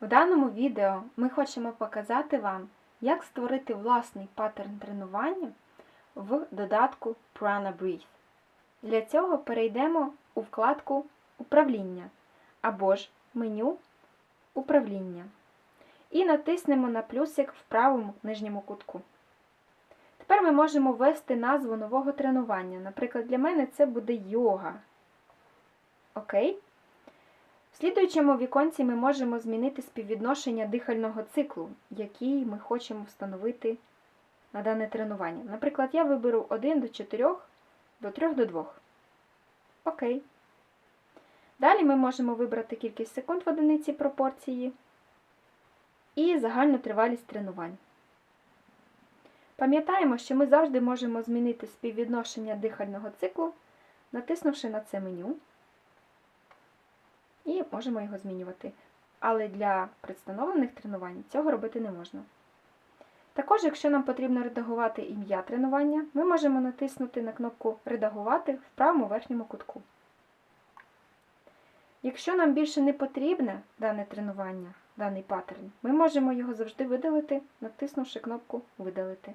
В даному відео ми хочемо показати вам, як створити власний паттерн тренування в додатку Prana Breathe. Для цього перейдемо у вкладку Управління або ж меню Управління і натиснемо на плюсик в правому нижньому кутку. Тепер ми можемо ввести назву нового тренування. Наприклад, для мене це буде йога. Окей? Слідуючому віконці ми можемо змінити співвідношення дихального циклу, який ми хочемо встановити на дане тренування. Наприклад, я виберу 1 до 4, до 3 до 2. Окей. Далі ми можемо вибрати кількість секунд в одиниці пропорції і загальну тривалість тренувань. Пам'ятаємо, що ми завжди можемо змінити співвідношення дихального циклу, натиснувши на це меню і можемо його змінювати. Але для представлених тренувань цього робити не можна. Також, якщо нам потрібно редагувати ім'я тренування, ми можемо натиснути на кнопку Редагувати в правому верхньому кутку. Якщо нам більше не потрібне дане тренування, даний паттерн, ми можемо його завжди видалити, натиснувши кнопку Видалити.